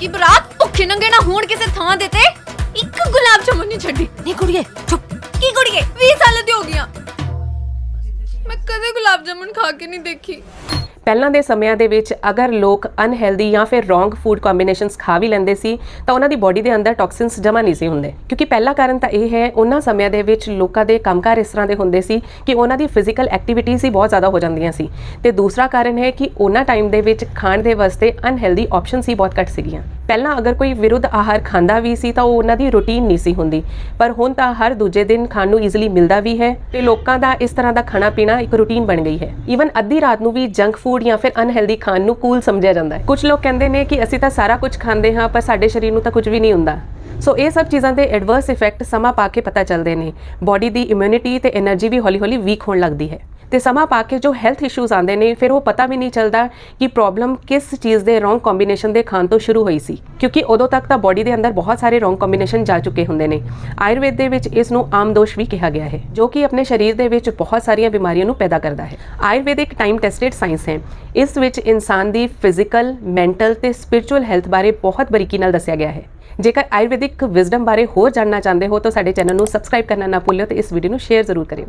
ਕੀ ਬਰਾਤ ਭੁੱਖੇ ਨੰਗੇ ਨਾ ਹੋਣ ਕਿਸੇ ਥਾਂ ਦੇ ਤੇ? ਇੱਕ ਗੁਲਾਬ ਜਾਮੁਨ ਨਹੀਂ ਛੱਡੀ। ਨਹੀਂ ਕੁੜੀਏ ਚੁੱਪ। ਕੀ ਕੁੜੀਏ? 20 ਸਾਲ ਦੀ ਹੋ ਗਈਆਂ। ਮੈਂ ਕਦੇ ਗੁਲਾਬ ਜਾਮੁਨ ਖਾ ਕੇ ਨਹੀਂ ਦੇਖੀ। ਪਹਿਲਾਂ ਦੇ ਸਮਿਆਂ ਦੇ ਵਿੱਚ ਅਗਰ ਲੋਕ ਅਨਹੈਲਦੀ ਜਾਂ ਫਿਰ ਰੋਂਗ ਫੂਡ ਕੰਬੀਨੇਸ਼ਨਸ ਖਾ ਵੀ ਲੈਂਦੇ ਸੀ, ਤਾਂ ਉਹਨਾਂ ਦੀ ਬਾਡੀ ਦੇ ਅੰਦਰ ਟੌਕਸਿਨਸ ਜਮ੍ਹਾਂ ਨਹੀਂ ਸੀ ਹੁੰਦੇ। ਕਿਉਂਕਿ ਪਹਿਲਾ ਕਾਰਨ ਤਾਂ ਇਹ ਹੈ, ਉਹਨਾਂ ਸਮਿਆਂ ਦੇ ਵਿੱਚ ਲੋਕਾਂ ਦੇ ਕੰਮਕਾਰ ਇਸ ਤਰ੍ਹਾਂ ਦੇ ਹੁੰਦੇ ਸੀ ਕਿ ਉਹਨਾਂ ਦੀ ਫਿਜ਼ੀਕਲ ਐਕਟੀਵਿਟੀਜ਼ ਹੀ ਬਹੁਤ ਜ਼ਿਆਦਾ ਹੋ ਜਾਂਦੀਆਂ ਸੀ। ਤੇ ਦੂਸਰਾ ਕਾਰਨ ਹੈ ਕਿ ਉਹਨਾਂ ਟਾਈਮ ਦੇ ਵਿੱਚ ਖਾਣ ਦੇ ਵਾਸਤੇ ਅਨਹੈਲਦੀ ਆਪਸ਼ਨਸ ਹੀ ਬਹੁਤ ਘੱਟ ਸੀਗੀਆਂ। ਪਹਿਲਾਂ ਅਗਰ ਕੋਈ ਵਿਰੁੱਧ ਆਹਾਰ ਖਾਂਦਾ ਵੀ ਸੀ ਤਾਂ ਉਹ ਉਹਨਾਂ ਦੀ ਰੁਟੀਨ ਨਹੀਂ ਸੀ ਹੁੰਦੀ। ਪਰ ਹੁਣ ਤਾਂ ਹਰ ਦੂਜੇ ਦਿਨ ਖਾਣ ਨੂੰ ਈਜ਼ੀਲੀ ਮਿਲਦਾ ਵੀ ਹੈ ਤੇ ਲੋਕਾਂ ਦਾ ਇਸ ਤਰ੍ਹਾਂ ਦਾ ਖਾਣਾ ਪੀਣਾ ਇੱਕ ਰੁਟੀਨ ਬਣ ਗਈ ਹੈ। ਈਵਨ ਅੱਧੀ ਰਾਤ ਨੂੰ ਵੀ ਜੰਕ ਫੂਡ ਜਾਂ ਫਿਰ ਅਨਹੈਲਦੀ ਖਾਣ ਨੂੰ ਕੂਲ ਸਮਝਿਆ ਜਾਂਦਾ ਹੈ। ਕੁਝ ਲੋਕ ਕਹਿੰਦੇ ਨੇ ਕਿ ਅਸੀਂ ਤਾਂ ਸਾਰਾ ਕੁਝ ਖਾਂਦੇ ਹਾਂ, ਪਰ ਸਾਡੇ ਸਰੀਰ ਨੂੰ ਤਾਂ ਕੁਝ ਵੀ ਨਹੀਂ ਹੁੰਦਾ। ਸੋ ਇਹ ਸਭ ਚੀਜ਼ਾਂ ਦੇ ਐਡਵਰਸ ਇਫੈਕਟ ਸਮਾਂ ਪਾ ਕੇ ਪਤਾ ਚੱਲਦੇ ਨੇ। ਬਾਡੀ ਦੀ ਇਮਿਊਨਿਟੀ ਤੇ એનર્ਜੀ ਵੀ ਹੌਲੀ-ਹੌਲੀ ਵੀਕ ਹੋਣ ਲੱਗਦੀ ਹੈ। ਤੇ ਸਮਾਂ ਪਾ ਕੇ ਜੋ ਹੈਲਥ ਇਸ਼ੂਜ਼ ਆਉਂਦੇ ਨੇ, ਫਿਰ ਉਹ ਪਤਾ ਵੀ ਨਹੀਂ ਚੱਲਦਾ ਕਿ ਪ੍ਰੋਬਲਮ ਕਿਸ ਚੀਜ਼ ਦੇ ਰੋਂਗ ਕੰਬੀਨੇਸ਼ਨ ਦੇ ਖਾਣ ਤੋਂ ਸ਼ੁਰੂ ਹੋਈ ਸੀ। ਕਿਉਂਕਿ ਉਦੋਂ ਤੱਕ ਤਾਂ ਬਾਡੀ ਦੇ ਅੰਦਰ ਬਹੁਤ ਸਾਰੇ ਰੋਂਗ ਕੰਬੀਨੇਸ਼ਨ ਜਾ ਚੁੱਕੇ ਹੁੰਦੇ ਨੇ। ਆਯੁਰਵੇਦ ਦੇ ਵਿੱਚ ਇਸ ਨੂੰ ਆਮ ਦੋਸ਼ ਵੀ ਕਿਹਾ ਗਿਆ ਹੈ, ਜੋ ਕਿ ਆਪਣੇ ਸਰੀਰ ਦੇ ਵਿੱਚ ਬਹੁਤ ਸਾਰੀਆਂ ਬਿਮਾਰੀਆਂ ਨੂੰ ਪੈਦਾ ਕਰਦਾ ਹੈ। ਆਯੁਰਵੇਦ ਇੱਕ ਟਾਈਮ ਟੈਸਟਡ ਸਾਇੰਸ ਹੈ। ਇਸ ਵਿੱਚ ਇਨਸਾਨ ਦੀ ਫਿਜ਼ੀਕਲ ਮੈਂਟਲ ਤੇ ਸਪਿਰਚੁਅਲ ਹੈਲਥ ਬਾਰੇ ਬਹੁਤ ਬਰੀਕੀ ਨਾਲ ਦੱਸਿਆ ਗਿਆ ਹੈ। ਜੇਕਰ ਆਯੁਰਵੈਦਿਕ ਵਿਜ਼ਡਮ ਬਾਰੇ ਹੋਰ ਜਾਣਨਾ ਚਾਹੁੰਦੇ ਹੋ ਤਾਂ ਸਾਡੇ ਚੈਨਲ ਨੂੰ ਸਬਸਕ੍ਰਾਈਬ ਕਰਨਾ ਨਾ ਭੁੱਲਿਓ ਤੇ ਇਸ ਵੀਡੀਓ ਨੂੰ ਸ਼ੇਅਰ ਜ਼ਰੂਰ ਕਰਿਓ।